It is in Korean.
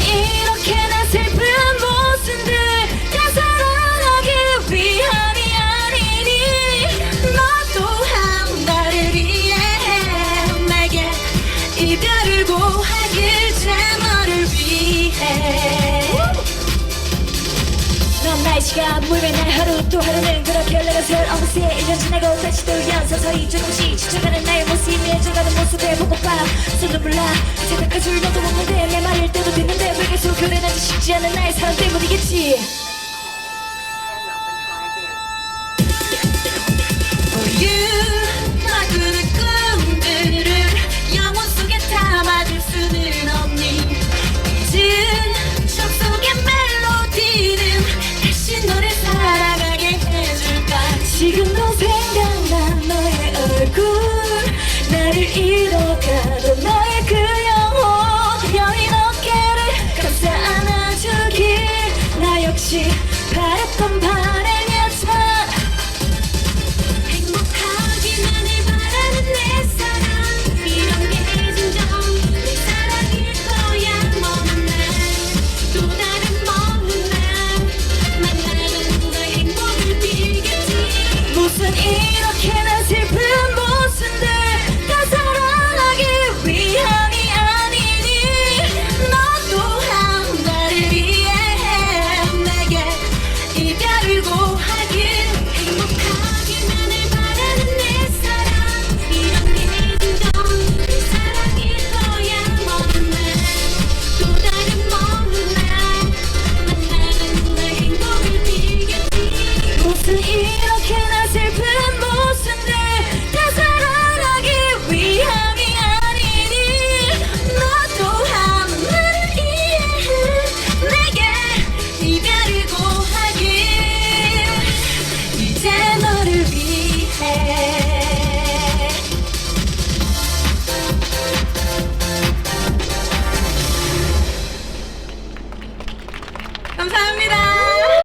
이렇게나 슬픈 모습들 다 사랑하기 위함이 아니니 너 또한 나를 이해해 내게 이별을 고하길 제 너를 위해. 넌 나의 시간 물면 날 하루 또 하루는 그렇게 흘러가서 어느새 1년 지나고 다시 또 우연 서서히 조금씩 지쳐가는 나의 모습이 해져가는 모습에 뽀뽀봐. 손을 몰라 생각해줄 너도 없는데 계속 그래 나지 쉽지 않은 나의 사랑 때문이겠지. For you 나 꾸는 꿈들을 영혼 속에 담아줄 수는 없니? 잊은 적 속의 멜로디는 다시 너를 사랑하게 해줄까? 지금도 생각나 너의 얼굴 나를 잃어가던 너